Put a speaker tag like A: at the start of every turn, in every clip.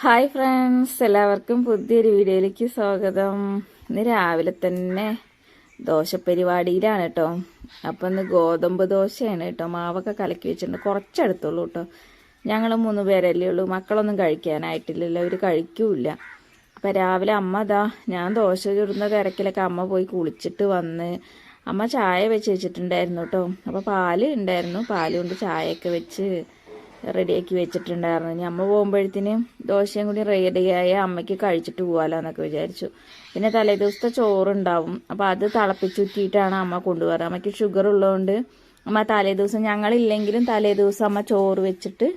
A: Hi friends എല്ലാവർക്കും പുതിയൊരു വീഡിയോയിലേക്ക് സ്വാഗതം. ഇന്ന് രാവിലെ തന്നെ ദോശ പരിപാടിയിലാണ് കേട്ടോ. അപ്പം ഇന്ന് ഗോതമ്പ് ദോശയാണ് കേട്ടോ. മാവൊക്കെ കലക്കി വെച്ചിട്ടുണ്ട്. കുറച്ചെടുത്തുള്ളൂ കേട്ടോ. ഞങ്ങൾ മൂന്ന് പേരല്ലേ ഉള്ളൂ. മക്കളൊന്നും കഴിക്കാനായിട്ടില്ലല്ലോ. അവർ കഴിക്കൂല അപ്പം രാവിലെ അമ്മ ദാ ഞാൻ ദോശ ചുടുന്ന തിരക്കിലൊക്കെ അമ്മ പോയി കുളിച്ചിട്ട് വന്ന് അമ്മ ചായ വെച്ച് വെച്ചിട്ടുണ്ടായിരുന്നു കേട്ടോ. അപ്പോൾ പാൽ ഉണ്ടായിരുന്നു. പാൽ കൊണ്ട് ചായയൊക്കെ വെച്ച് റെഡിയാക്കി വെച്ചിട്ടുണ്ടായിരുന്നു. ഇനി അമ്മ പോകുമ്പോഴത്തേന് ദോശയും കൂടി റെഡിയായ അമ്മയ്ക്ക് കഴിച്ചിട്ട് പോകാമല്ലോ എന്നൊക്കെ വിചാരിച്ചു. പിന്നെ തലേ ദിവസത്തെ ചോറുണ്ടാവും. അപ്പോൾ അത് തിളപ്പിച്ചുറ്റിയിട്ടാണ് അമ്മ കൊണ്ടുപോകാറ് അമ്മയ്ക്ക് ഷുഗർ ഉള്ളതുകൊണ്ട് അമ്മ തലേ ദിവസം ഞങ്ങളില്ലെങ്കിലും തലേ ദിവസം അമ്മ ചോറ് വെച്ചിട്ട്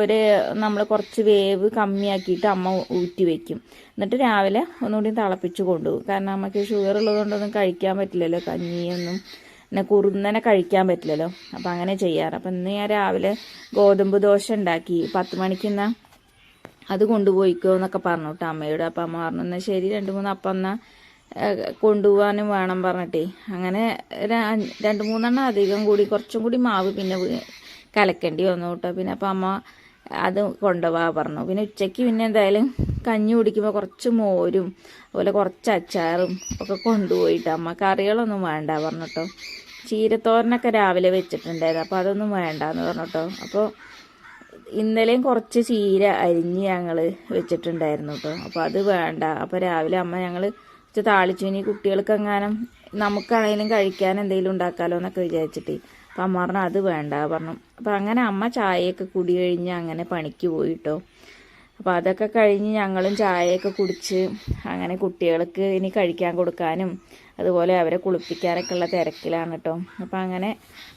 A: ഒരു നമ്മൾ കുറച്ച് വേവ് കമ്മിയാക്കിയിട്ട് അമ്മ ഊറ്റി വെക്കും. എന്നിട്ട് രാവിലെ ഒന്നുകൂടി തിളപ്പിച്ച് കൊണ്ടുപോകും. കാരണം അമ്മയ്ക്ക് ഷുഗർ ഉള്ളതുകൊണ്ടൊന്നും കഴിക്കാൻ പറ്റില്ലല്ലോ. കഞ്ഞിയൊന്നും പിന്നെ കുറുന്നനെ കഴിക്കാൻ പറ്റില്ലല്ലോ. അപ്പം അങ്ങനെ ചെയ്യാറ്. അപ്പം ഇന്ന് ഞാൻ രാവിലെ ഗോതമ്പ് ദോശ ഉണ്ടാക്കി. പത്ത് മണിക്ക് എന്നാ അത് കൊണ്ടുപോയിക്കോ എന്നൊക്കെ പറഞ്ഞു കേട്ടോ അമ്മയോട്. അപ്പം അമ്മ പറഞ്ഞു എന്നാൽ ശരി രണ്ട് മൂന്ന് അപ്പം എന്നാൽ കൊണ്ടുപോകാനും വേണം പറഞ്ഞിട്ടേ. അങ്ങനെ രണ്ട് മൂന്നെണ്ണം അധികം കൂടി കുറച്ചും കൂടി മാവ് പിന്നെ കലക്കേണ്ടി വന്നു കേട്ടോ. പിന്നെ അപ്പം അമ്മ അത് കൊണ്ടുപോകാൻ പറഞ്ഞു. പിന്നെ ഉച്ചയ്ക്ക് പിന്നെ എന്തായാലും കഞ്ഞി കുടിക്കുമ്പോൾ കുറച്ച് മോരും അതുപോലെ കുറച്ച് അച്ചാറും ഒക്കെ കൊണ്ടുപോയിട്ട് അമ്മ കറികളൊന്നും വേണ്ട പറഞ്ഞു ചീരത്തോരനൊക്കെ രാവിലെ വെച്ചിട്ടുണ്ടായിരുന്നു. അപ്പോൾ അതൊന്നും വേണ്ടാന്ന് പറഞ്ഞു കേട്ടോ അപ്പോൾ ഇന്നലെയും കുറച്ച് ചീര അരിഞ്ഞ് ഞങ്ങൾ വെച്ചിട്ടുണ്ടായിരുന്നു കേട്ടോ അപ്പോൾ അത് വേണ്ട. അപ്പോൾ രാവിലെ അമ്മ ഞങ്ങൾ താളിച്ചു ഇനി കുട്ടികൾക്ക് എങ്ങാനും നമുക്കാണെങ്കിലും കഴിക്കാൻ എന്തെങ്കിലും ഉണ്ടാക്കാലോ എന്നൊക്കെ വിചാരിച്ചിട്ട്. അപ്പം അമ്മ പറഞ്ഞു അത് വേണ്ട പറഞ്ഞു. അപ്പം അങ്ങനെ അമ്മ ചായയൊക്കെ കുടി കഴിഞ്ഞ് അങ്ങനെ പണിക്ക് പോയിട്ടോ. അപ്പോൾ അതൊക്കെ കഴിഞ്ഞ് ഞങ്ങളും ചായയൊക്കെ കുടിച്ച് അങ്ങനെ കുട്ടികൾക്ക് ഇനി കഴിക്കാൻ കൊടുക്കാനും അതുപോലെ അവരെ കുളിപ്പിക്കാനൊക്കെ ഉള്ള തിരക്കിലാണ് കേട്ടോ അപ്പം അങ്ങനെ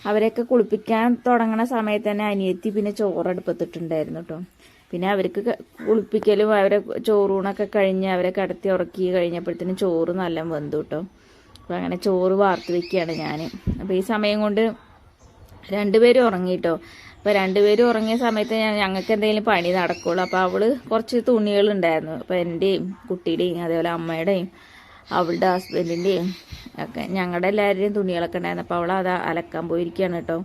A: അവരെയൊക്കെ കുളിപ്പിക്കാൻ തുടങ്ങുന്ന സമയത്ത് തന്നെ അനിയത്തി പിന്നെ ചോറെടുപ്പത്തിട്ടുണ്ടായിരുന്നു കേട്ടോ പിന്നെ അവർക്ക് കുളിപ്പിക്കലും അവരെ ചോറൂണൊക്കെ കഴിഞ്ഞ് അവരെ കടത്തി ഉറക്കി കഴിഞ്ഞപ്പോഴത്തേനും ചോറ് നല്ല വെന്തു കേട്ടോ അപ്പം അങ്ങനെ ചോറ് വാർത്ത് വെക്കുകയാണ് ഞാൻ അപ്പോൾ ഈ സമയം കൊണ്ട് രണ്ടുപേരും ഉറങ്ങിയിട്ടോ അപ്പോൾ രണ്ടുപേരും ഉറങ്ങിയ സമയത്ത് ഞാൻ ഞങ്ങൾക്ക് എന്തെങ്കിലും പണി നടക്കുള്ളൂ. അപ്പോൾ അവൾ കുറച്ച് തുണികളുണ്ടായിരുന്നു അപ്പോൾ എന്റെയും കുട്ടിയുടെയും അതേപോലെ അമ്മയുടെയും അവളുടെ ഹസ്ബൻഡിന്റെയും ഒക്കെ ഞങ്ങളുടെ എല്ലാവരുടെയും തുണികളൊക്കെ ഉണ്ടായിരുന്നു. അപ്പോൾ അവൾ അത് അലക്കാൻ പോയിരിക്കുകയാണ് കേട്ടോ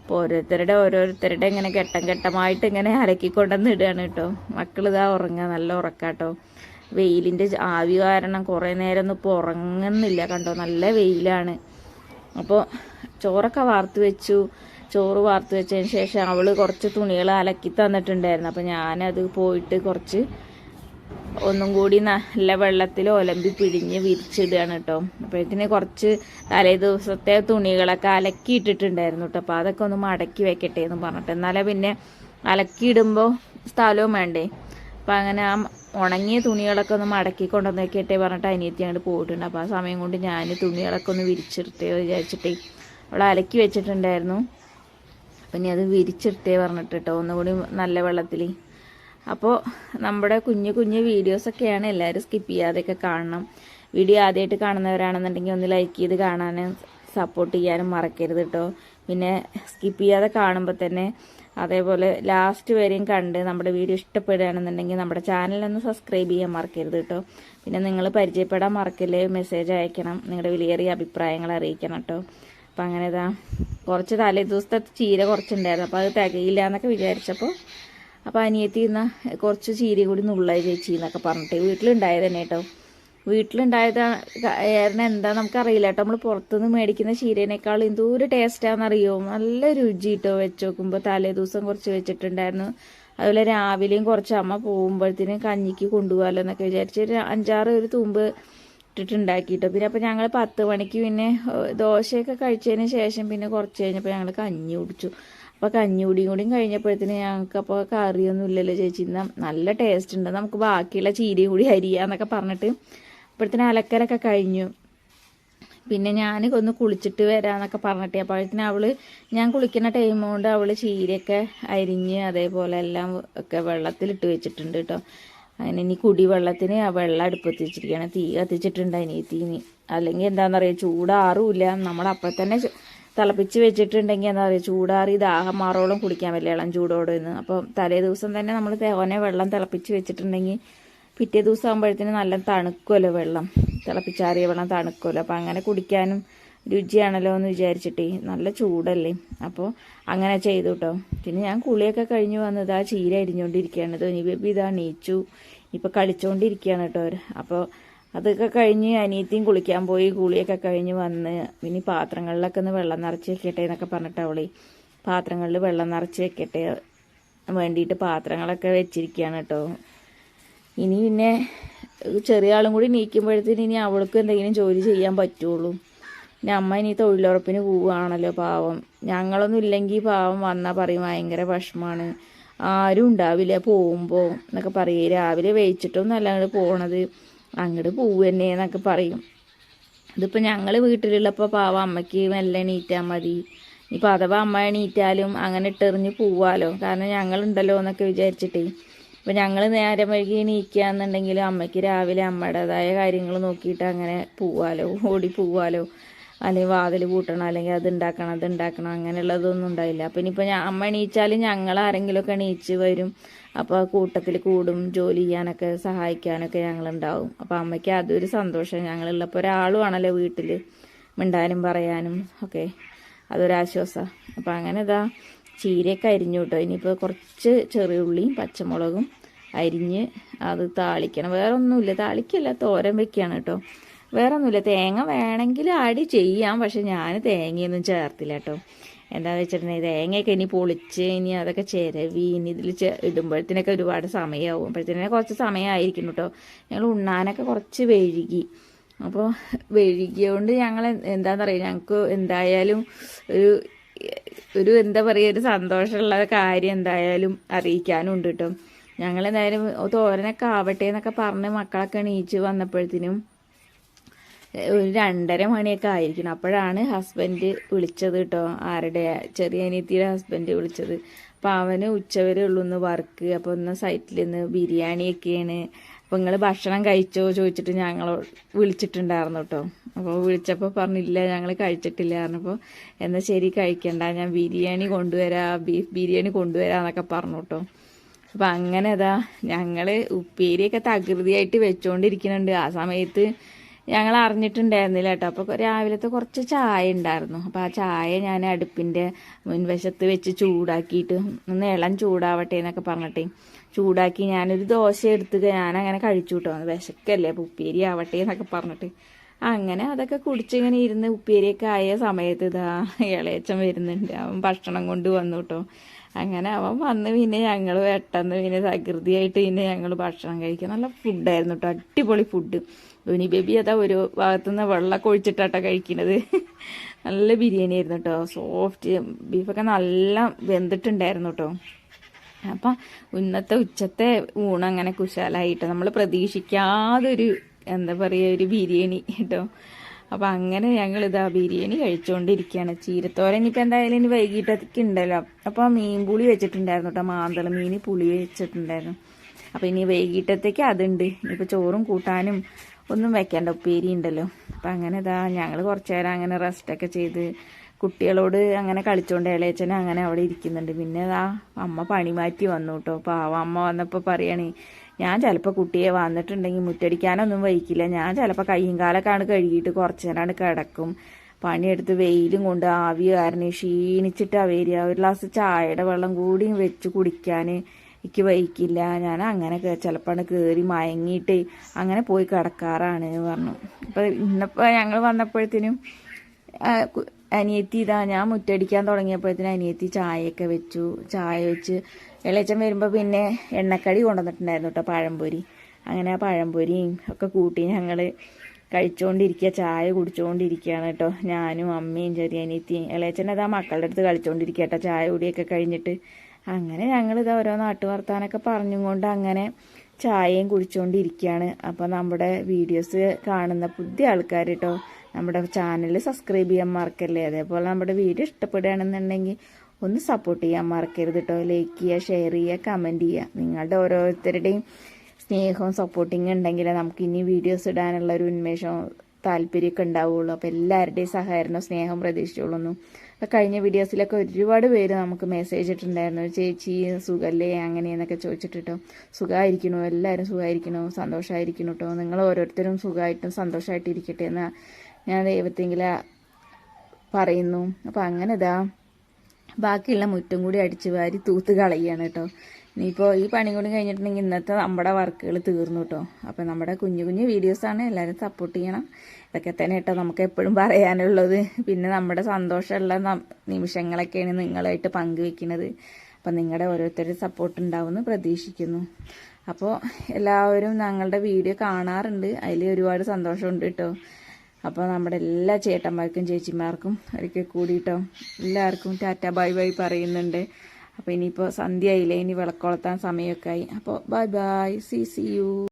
A: അപ്പോൾ ഓരോരുത്തരുടെ ഓരോരുത്തരുടെ ഇങ്ങനെ ഘട്ടം ഘട്ടമായിട്ട് ഇങ്ങനെ അലക്കിക്കൊണ്ടെന്ന് ഇടുകയാണ് കേട്ടോ മക്കൾ ഇതാ ഉറങ്ങുക നല്ല ഉറക്കാട്ടോ വെയിലിന്റെ ആവി കാരണം കുറേ നേരം ഒന്നും ഇപ്പോൾ ഉറങ്ങുന്നില്ല കണ്ടോ? നല്ല വെയിലാണ്. അപ്പോൾ ചോറൊക്കെ വാർത്ത് വെച്ചു. ചോറ് വാർത്ത് വെച്ചതിന് ശേഷം അവൾ കുറച്ച് തുണികൾ അലക്കി തന്നിട്ടുണ്ടായിരുന്നു. അപ്പോൾ ഞാനത് പോയിട്ട് കുറച്ച് ഒന്നും കൂടി നല്ല വെള്ളത്തിൽ ഒലമ്പി പിഴിഞ്ഞ് വിരിച്ചിടുകയാണ് കേട്ടോ അപ്പോഴത്തേന് കുറച്ച് തലേ ദിവസത്തെ തുണികളൊക്കെ അലക്കി ഇട്ടിട്ടുണ്ടായിരുന്നു കേട്ടോ അപ്പോൾ അതൊക്കെ ഒന്ന് മടക്കി വെക്കട്ടെ എന്ന് പറഞ്ഞിട്ട്. എന്നാലേ പിന്നെ അലക്കിയിടുമ്പോൾ സ്ഥലവും വേണ്ടേ? അപ്പം അങ്ങനെ ആ ഉണങ്ങിയ തുണികളൊക്കെ ഒന്ന് മടക്കി കൊണ്ടുവന്ന് വെക്കട്ടെ പറഞ്ഞിട്ട് അനിയത്തി അങ്ങോട്ട് പോയിട്ടുണ്ട്. അപ്പോൾ ആ സമയം കൊണ്ട് ഞാൻ തുണികളൊക്കെ ഒന്ന് വിരിച്ചിട്ടേ വിചാരിച്ചിട്ടേ അവൾ അലക്കി വെച്ചിട്ടുണ്ടായിരുന്നു. അപ്പം ഇനി അത് വിരിച്ചിട്ടേ പറഞ്ഞിട്ട് കേട്ടോ ഒന്നുകൂടി നല്ല വെള്ളത്തിൽ അപ്പോൾ നമ്മുടെ കുഞ്ഞു കുഞ്ഞു വീഡിയോസൊക്കെയാണ് എല്ലാവരും സ്കിപ്പ് ചെയ്യാതെയൊക്കെ കാണണം. വീഡിയോ ആദ്യമായിട്ട് കാണുന്നവരാണെന്നുണ്ടെങ്കിൽ ഒന്ന് ലൈക്ക് ചെയ്ത് കാണാനും സപ്പോർട്ട് ചെയ്യാനും മറക്കരുത് കേട്ടോ പിന്നെ സ്കിപ്പ് ചെയ്യാതെ കാണുമ്പോൾ തന്നെ അതേപോലെ ലാസ്റ്റ് വരെയും കണ്ട് നമ്മുടെ വീഡിയോ ഇഷ്ടപ്പെടുകയാണെന്നുണ്ടെങ്കിൽ നമ്മുടെ ചാനലൊന്ന് സബ്സ്ക്രൈബ് ചെയ്യാൻ മറക്കരുത് കേട്ടോ പിന്നെ നിങ്ങൾ പരിചയപ്പെടാൻ മറക്കല്ലേ മെസ്സേജ് അയക്കണം നിങ്ങളുടെ വിലയേറിയ അഭിപ്രായങ്ങൾ അറിയിക്കണം കേട്ടോ അപ്പം അങ്ങനെ ഇതാ കുറച്ച് തലേ ദിവസത്തെ ചീര കുറച്ചുണ്ടായിരുന്നു. അപ്പോൾ അത് തികയില്ല എന്നൊക്കെ വിചാരിച്ചപ്പോൾ അപ്പോൾ അനിയത്തി ഇന്ന് കുറച്ച് ചീര കൂടി നുള്ളായി ചേച്ചി എന്നൊക്കെ പറഞ്ഞിട്ട് വീട്ടിലുണ്ടായത് തന്നെ കേട്ടോ വീട്ടിലുണ്ടായത് കാരണം എന്താ നമുക്കറിയില്ല കേട്ടോ. നമ്മൾ പുറത്തുനിന്ന് മേടിക്കുന്ന ചീരേനേക്കാൾ എന്തോരം ടേസ്റ്റാണെന്നറിയോ നല്ല രുചി കേട്ടോ വെച്ച് നോക്കുമ്പോൾ തലേ ദിവസം കുറച്ച് വെച്ചിട്ടുണ്ടായിരുന്നു. അതുപോലെ രാവിലെയും കുറച്ച് അമ്മ പോകുമ്പോഴത്തേനും കഞ്ഞിക്ക് കൊണ്ടുപോകാമല്ലോ എന്നൊക്കെ വിചാരിച്ച് ഒരു അഞ്ചാറ് ഒരു തുമ്പ് ഇട്ടിട്ടുണ്ടാക്കിയിട്ടോ പിന്നെ അപ്പോൾ ഞങ്ങൾ പത്ത് മണിക്ക് പിന്നെ ദോശയൊക്കെ കഴിച്ചതിന് ശേഷം പിന്നെ കുറച്ച് കഴിഞ്ഞപ്പോൾ ഞങ്ങൾ കഞ്ഞി കുടിച്ചു. അപ്പോൾ കഞ്ഞി കുടിയും കൂടിയും കഴിഞ്ഞപ്പോഴത്തേന് ഞങ്ങൾക്ക് അപ്പോൾ കറിയൊന്നും ഇല്ലല്ലോ ചേച്ചി. നല്ല ടേസ്റ്റ് ഉണ്ട്. നമുക്ക് ബാക്കിയുള്ള ചീരയും കൂടി അരിയാന്നൊക്കെ പറഞ്ഞിട്ട് അപ്പോഴത്തേന് അലക്കലൊക്കെ കഴിഞ്ഞു. പിന്നെ ഞാൻ ഒന്ന് കുളിച്ചിട്ട് വരാമെന്നൊക്കെ പറഞ്ഞിട്ട് അപ്പോഴത്തേന് അവൾ ഞാൻ കുളിക്കുന്ന ടൈം കൊണ്ട് അവൾ ചീരയൊക്കെ അരിഞ്ഞ് അതേപോലെ എല്ലാം ഒക്കെ വെള്ളത്തിലിട്ട് വെച്ചിട്ടുണ്ട് കേട്ടോ അങ്ങനെ ഇനി കുടിവെള്ളത്തിന് ആ വെള്ളം അടുപ്പത്ത് വെച്ചിരിക്കുകയാണ്. തീ കത്തിച്ചിട്ടുണ്ട് അനിയത്തീനി. അല്ലെങ്കിൽ എന്താണെന്നറിയാം ചൂടാറുമില്ല നമ്മൾ അപ്പം തന്നെ തിളപ്പിച്ച് വെച്ചിട്ടുണ്ടെങ്കിൽ എന്താ പറയുക ചൂടാറി ദാഹം മാറോളം കുടിക്കാൻ പറ്റില്ല ഇളം ചൂടോടെ നിന്ന് അപ്പോൾ തലേ ദിവസം തന്നെ നമ്മൾ തേവനെ വെള്ളം തിളപ്പിച്ച് വെച്ചിട്ടുണ്ടെങ്കിൽ പിറ്റേ ദിവസം ആകുമ്പോഴത്തേന് നല്ല തണുക്കുമല്ലോ വെള്ളം. തിളപ്പിച്ചാറിയ വെള്ളം തണുക്കുമല്ലോ അപ്പം അങ്ങനെ കുടിക്കാനും രുചിയാണല്ലോ എന്ന് വിചാരിച്ചിട്ടേ നല്ല ചൂടല്ലേ. അപ്പോൾ അങ്ങനെ ചെയ്തു കേട്ടോ പിന്നെ ഞാൻ കുളിയൊക്കെ കഴിഞ്ഞ് വന്നത് ആ ചീര അരിഞ്ഞുകൊണ്ടിരിക്കുകയാണ് ഇനി ബേബി ഇതാ നീച്ചു. ഇപ്പം കളിച്ചുകൊണ്ടിരിക്കുകയാണ് കേട്ടോ അവർ അപ്പോൾ അതൊക്കെ കഴിഞ്ഞ് അനിയത്തിയും കുളിക്കാൻ പോയി. കുളിയൊക്കെ കഴിഞ്ഞ് വന്ന് ഇനി പാത്രങ്ങളിലൊക്കെ ഒന്ന് വെള്ളം നിറച്ച് വെക്കട്ടെ എന്നൊക്കെ പറഞ്ഞിട്ട് അവളെ പാത്രങ്ങളിൽ വെള്ളം നിറച്ച് വെക്കട്ടെ വേണ്ടിയിട്ട് പാത്രങ്ങളൊക്കെ വെച്ചിരിക്കുകയാണ് കേട്ടോ. ഇനി പിന്നെ ചെറിയ ആളും കൂടി നീക്കുമ്പോഴത്തേന് ഇനി അവൾക്ക് എന്തെങ്കിലും ജോലി ചെയ്യാൻ പറ്റുള്ളൂ. ഇനി അമ്മ ഇനി തൊഴിലുറപ്പിന് പോവുകയാണല്ലോ പാവം. ഞങ്ങളൊന്നും ഇല്ലെങ്കിൽ പാവം വന്നാൽ പറയും ഭയങ്കര വിഷമാണ് ആരും ഉണ്ടാവില്ല പോകുമ്പോൾ എന്നൊക്കെ പറയും. രാവിലെ വേയിച്ചിട്ടൊന്നും അല്ല അങ്ങോട്ട് പോണത്. അങ്ങോട്ട് പോവുന്നെ എന്നൊക്കെ പറയും. ഇതിപ്പോൾ ഞങ്ങൾ വീട്ടിലുള്ളപ്പോൾ പാവം അമ്മയ്ക്ക് മെല്ലെ എണീറ്റാൽ മതി. ഇപ്പം അഥവാ അമ്മ എണീറ്റാലും അങ്ങനെ ഇട്ടെറിഞ്ഞ് പോവാലോ. കാരണം ഞങ്ങളുണ്ടല്ലോ എന്നൊക്കെ വിചാരിച്ചിട്ടേ. ഇപ്പം ഞങ്ങൾ നേരം വൈകി എണീക്കുകയെന്നുണ്ടെങ്കിലും അമ്മയ്ക്ക് രാവിലെ അമ്മയുടേതായ കാര്യങ്ങൾ നോക്കിയിട്ട് അങ്ങനെ പോവാലോ ഓടി പോവാലോ അല്ലെങ്കിൽ വാതിൽ കൂട്ടണം അല്ലെങ്കിൽ അത് ഉണ്ടാക്കണം അത് ഉണ്ടാക്കണം അങ്ങനെയുള്ളതൊന്നും ഉണ്ടായില്ല. അപ്പം ഇനിയിപ്പോൾ അമ്മ എണീച്ചാലും ഞങ്ങൾ ആരെങ്കിലുമൊക്കെ എണീച്ച് വരും. അപ്പോൾ കൂട്ടത്തിൽ കൂടും ജോലി ചെയ്യാനൊക്കെ സഹായിക്കാനൊക്കെ ഞങ്ങളുണ്ടാവും. അപ്പോൾ അമ്മയ്ക്ക് അതൊരു സന്തോഷം. ഞങ്ങളുള്ളപ്പോൾ ഒരാളും ആണല്ലോ വീട്ടിൽ മിണ്ടാനും പറയാനും ഒക്കെ. അതൊരാശ്വാസമാണ് അപ്പം അങ്ങനെ ഇതാ ചീരയൊക്കെ അരിഞ്ഞു കേട്ടോ ഇനിയിപ്പോൾ കുറച്ച് ചെറിയ ഉള്ളിയും പച്ചമുളകും അരിഞ്ഞ് അത് താളിക്കണം. വേറെ ഒന്നുമില്ല താളിക്കല്ല തോരൻ വെക്കുകയാണ് കേട്ടോ വേറെ ഒന്നുമില്ല തേങ്ങ വേണമെങ്കിൽ ആടി ചെയ്യാം പക്ഷെ ഞാൻ തേങ്ങയൊന്നും ചേർത്തില്ല കേട്ടോ എന്താണെന്ന് വെച്ചിട്ടുണ്ടെങ്കിൽ തേങ്ങയൊക്കെ ഇനി പൊളിച്ച് ഇനി അതൊക്കെ ചിരവി ഇനി ഇതിൽ ഇടുമ്പോഴത്തേനൊക്കെ ഒരുപാട് സമയമാവും അപ്പോഴത്തേനെ കുറച്ച് സമയമായിരിക്കും കേട്ടോ ഞങ്ങൾ ഉണ്ണാനൊക്കെ കുറച്ച് വെഴുകി അപ്പോൾ വെഴുകിയതുകൊണ്ട് ഞങ്ങൾ എന്താണെന്ന് പറയുക ഞങ്ങൾക്ക് എന്തായാലും ഒരു ഒരു എന്താ പറയുക ഒരു സന്തോഷമുള്ള കാര്യം എന്തായാലും അറിയിക്കാനുണ്ട് കേട്ടോ ഞങ്ങൾ എന്തായാലും തോരനൊക്കെ ആവട്ടെ എന്നൊക്കെ പറഞ്ഞ് മക്കളൊക്കെ എണീച്ച് വന്നപ്പോഴത്തേനും ഒരു രണ്ടര മണിയൊക്കെ ആയിരിക്കണം. അപ്പോഴാണ് ഹസ്ബൻഡ് വിളിച്ചത് കേട്ടോ ആരുടെ? ചെറിയ അനിയത്തിയുടെ ഹസ്ബൻഡ് വിളിച്ചത്. അപ്പോൾ അവന് ഉച്ചവരെ ഉള്ളൂ ഒന്ന് വർക്ക് അപ്പോൾ ഒന്ന് സൈറ്റിൽ നിന്ന് ബിരിയാണിയൊക്കെയാണ്. അപ്പോൾ നിങ്ങൾ ഭക്ഷണം കഴിച്ചോ ചോദിച്ചിട്ട് ഞങ്ങൾ വിളിച്ചിട്ടുണ്ടായിരുന്നു കേട്ടോ അപ്പോൾ വിളിച്ചപ്പോൾ പറഞ്ഞില്ല ഞങ്ങൾ കഴിച്ചിട്ടില്ല പറഞ്ഞപ്പോൾ എന്നാൽ ശരി കഴിക്കണ്ട ഞാൻ ബിരിയാണി കൊണ്ടുവരാ ബീഫ് ബിരിയാണി കൊണ്ടുവരാന്നൊക്കെ പറഞ്ഞു കേട്ടോ അപ്പം അങ്ങനെ അതാ ഞങ്ങൾ ഉപ്പേരിയൊക്കെ തകൃതിയായിട്ട് വെച്ചുകൊണ്ടിരിക്കുന്നുണ്ട് ആ സമയത്ത് ഞങ്ങൾ അറിഞ്ഞിട്ടുണ്ടായിരുന്നില്ല കേട്ടോ അപ്പോൾ രാവിലത്തെ കുറച്ച് ചായ ഉണ്ടായിരുന്നു. അപ്പോൾ ആ ചായ ഞാൻ അടുപ്പിന്റെ മുൻവശത്ത് വെച്ച് ചൂടാക്കിയിട്ട് ഒന്ന് ഇളം ചൂടാവട്ടെ എന്നൊക്കെ പറഞ്ഞിട്ടേ ചൂടാക്കി ഞാനൊരു ദോശ എടുത്ത് ഞാനങ്ങനെ കഴിച്ചു കേട്ടോ വിശക്കല്ലേ ഉപ്പേരി ആവട്ടെ എന്നൊക്കെ പറഞ്ഞിട്ട്. അങ്ങനെ അതൊക്കെ കുടിച്ചിങ്ങനെ ഇരുന്ന് ഉപ്പേരിയൊക്കെ ആയ സമയത്ത് ഇതാ ഇളയച്ചൻ വരുന്നുണ്ട്. അവൻ ഭക്ഷണം കൊണ്ട് വന്നു കേട്ടോ അങ്ങനെ അവൻ വന്ന് പിന്നെ ഞങ്ങൾ പെട്ടെന്ന് പിന്നെ സകൃതിയായിട്ട് പിന്നെ ഞങ്ങൾ ഭക്ഷണം കഴിക്കുക നല്ല ഫുഡായിരുന്നു കേട്ടോ അടിപൊളി ഫുഡ് ധോനി ബേബി അതാ ഒരു ഭാഗത്തുനിന്ന് വെള്ളമൊക്കെ ഒഴിച്ചിട്ടാട്ടോ കഴിക്കുന്നത് നല്ല ബിരിയാണി ആയിരുന്നു കേട്ടോ സോഫ്റ്റ് ബീഫൊക്കെ നല്ല വെന്തിട്ടുണ്ടായിരുന്നു കേട്ടോ അപ്പം ഇന്നത്തെ ഉച്ചത്തെ ഊണ് അങ്ങനെ കുശാലായിട്ട് നമ്മൾ പ്രതീക്ഷിക്കാതെ ഒരു എന്താ പറയുക ഒരു ബിരിയാണി കേട്ടോ. അപ്പം അങ്ങനെ ഞങ്ങൾ ഇതാ ബിരിയാണി കഴിച്ചുകൊണ്ടിരിക്കുകയാണ് ചീരത്തോരൻ ഇനിയിപ്പോൾ എന്തായാലും ഇനി വൈകിട്ടൊക്കെ ഉണ്ടല്ലോ. അപ്പോൾ മീൻ പുളി വെച്ചിട്ടുണ്ടായിരുന്നു കേട്ടോ മാന്തള മീൻ പുളി വെച്ചിട്ടുണ്ടായിരുന്നു. അപ്പോൾ ഇനി വൈകിട്ടത്തേക്ക് അതുണ്ട്. ഇനിയിപ്പോൾ ചോറും കൂട്ടാനും ഒന്നും വെക്കേണ്ട ഉപ്പേരി ഉണ്ടല്ലോ. അപ്പം അങ്ങനെ ഇതാ ഞങ്ങൾ കുറച്ച് നേരം അങ്ങനെ റെസ്റ്റൊക്കെ ചെയ്ത് കുട്ടികളോട് അങ്ങനെ കളിച്ചോണ്ട് ഇളയച്ചൻ അങ്ങനെ അവിടെ ഇരിക്കുന്നുണ്ട്. പിന്നെ ആ അമ്മ പണി മാറ്റി വന്നു കേട്ടോ പാവം അമ്മ വന്നപ്പോൾ പറയണേ ഞാൻ ചിലപ്പോൾ കുട്ടിയെ വന്നിട്ടുണ്ടെങ്കിൽ മുറ്റടിക്കാനൊന്നും വഹിക്കില്ല ഞാൻ ചിലപ്പോൾ കയ്യും കാലൊക്കെയാണ് കഴുകിയിട്ട് കുറച്ച് നേരമാണ് കിടക്കും. പണിയെടുത്ത് വെയിലും കൊണ്ട് ആവി കാരണം ക്ഷീണിച്ചിട്ടാണ് വരിക. ഒരു ഗ്ലാസ് ചായയുടെ വെള്ളം കൂടി വെച്ച് കുടിക്കാൻ എനിക്ക് വഹിക്കില്ല ഞാൻ അങ്ങനെ ചിലപ്പോൾ കയറി മയങ്ങിയിട്ട് അങ്ങനെ പോയി കിടക്കാറാണ് പറഞ്ഞു. അപ്പോൾ ഇന്നിപ്പോൾ ഞങ്ങൾ വന്നപ്പോഴത്തേനും അനിയത്തി ഇതാ ഞാൻ മുറ്റടിക്കാൻ തുടങ്ങിയപ്പോഴത്തേന് അനിയത്തി ചായയൊക്കെ വെച്ചു. ചായ വെച്ച് ഇളയച്ചൻ വരുമ്പോൾ പിന്നെ എണ്ണക്കടി കൊണ്ടുവന്നിട്ടുണ്ടായിരുന്നു കേട്ടോ പഴംപൊരി. അങ്ങനെ ആ പഴംപൊരിയും ഒക്കെ കൂട്ടി ഞങ്ങൾ കഴിച്ചുകൊണ്ടിരിക്കുക ചായ കുടിച്ചുകൊണ്ടിരിക്കുകയാണ് കേട്ടോ ഞാനും അമ്മയും ചെറിയ അനിയത്തിയും ഇളയച്ചൻ അതാ മക്കളുടെ അടുത്ത് കളിച്ചുകൊണ്ടിരിക്കുക കേട്ടോ ചായ കുടിയൊക്കെ കഴിഞ്ഞിട്ട്. അങ്ങനെ ഞങ്ങളിത് ഓരോ നാട്ടു വർത്താനൊക്കെ പറഞ്ഞും കൊണ്ട് അങ്ങനെ ചായയും കുടിച്ചുകൊണ്ടിരിക്കുകയാണ് അപ്പോൾ നമ്മുടെ വീഡിയോസ് കാണുന്ന പുതിയ ആൾക്കാർ കേട്ടോ നമ്മുടെ ചാനൽ സബ്സ്ക്രൈബ് ചെയ്യാൻ മറക്കല്ലേ? അതേപോലെ നമ്മുടെ വീഡിയോ ഇഷ്ടപ്പെടുകയാണെന്നുണ്ടെങ്കിൽ ഒന്ന് സപ്പോർട്ട് ചെയ്യാൻ മറക്കരുത് കേട്ടോ ലൈക്ക് ചെയ്യുക ഷെയർ ചെയ്യുക കമന്റ് ചെയ്യുക. നിങ്ങളുടെ ഓരോരുത്തരുടെയും സ്നേഹവും സപ്പോർട്ടിങ് ഉണ്ടെങ്കിലേ നമുക്ക് ഇനി വീഡിയോസ് ഇടാനുള്ള ഒരു ഉന്മേഷവും താല്പര്യമൊക്കെ ഉണ്ടാവുള്ളൂ. അപ്പോൾ എല്ലാവരുടെയും സഹകരണം സ്നേഹം പ്രതീക്ഷിച്ചുള്ളൂ അപ്പോൾ കഴിഞ്ഞ വീഡിയോസിലൊക്കെ ഒരുപാട് പേര് നമുക്ക് മെസ്സേജ് ഇട്ടിട്ടുണ്ടായിരുന്നു. ചേച്ചി സുഖല്ലേ? അങ്ങനെയെന്നൊക്കെ ചോദിച്ചിട്ടോ സുഖമായിരിക്കണോ? എല്ലാവരും സുഖമായിരിക്കണോ? സന്തോഷമായിരിക്കണോ കേട്ടോ നിങ്ങൾ ഓരോരുത്തരും സുഖമായിട്ടും സന്തോഷമായിട്ടിരിക്കട്ടെ എന്ന് ഞാൻ ദൈവത്തെങ്കില പറയുന്നു. അപ്പം അങ്ങനെ ഇതാ ബാക്കിയുള്ള മുറ്റും കൂടി അടിച്ചു വാരി തൂത്ത് കളയാണ് കേട്ടോ ഇനിയിപ്പോൾ ഈ പണി കൂടി കഴിഞ്ഞിട്ടുണ്ടെങ്കിൽ ഇന്നത്തെ നമ്മുടെ വർക്കുകൾ തീർന്നു കേട്ടോ അപ്പം നമ്മുടെ കുഞ്ഞു കുഞ്ഞു വീഡിയോസാണ് എല്ലാവരും സപ്പോർട്ട് ചെയ്യണം. ഇതൊക്കെ തന്നെ കേട്ടോ നമുക്ക് എപ്പോഴും പറയാനുള്ളത്. പിന്നെ നമ്മുടെ സന്തോഷമുള്ള നിമിഷങ്ങളൊക്കെയാണ് നിങ്ങളായിട്ട് പങ്കുവെക്കുന്നത്. അപ്പം നിങ്ങളുടെ ഓരോരുത്തരുടെ സപ്പോർട്ട് ഉണ്ടാവുമെന്ന് പ്രതീക്ഷിക്കുന്നു. അപ്പോൾ എല്ലാവരും ഞങ്ങളുടെ വീഡിയോ കാണാറുണ്ട്. അതിൽ ഒരുപാട് സന്തോഷമുണ്ട് കേട്ടോ അപ്പോൾ നമ്മുടെ എല്ലാ ചേട്ടന്മാർക്കും ചേച്ചിമാർക്കും ഒരിക്കൽ കൂടിയിട്ടോ എല്ലാവർക്കും ടാറ്റ ബൈ ബൈ പറയുന്നുണ്ട്. അപ്പോൾ ഇനിയിപ്പോൾ സന്ധ്യ ആയില്ലേ ഇനി വിളക്കൊളത്താൻ സമയമൊക്കെ ആയി. അപ്പോൾ bye bye. See see you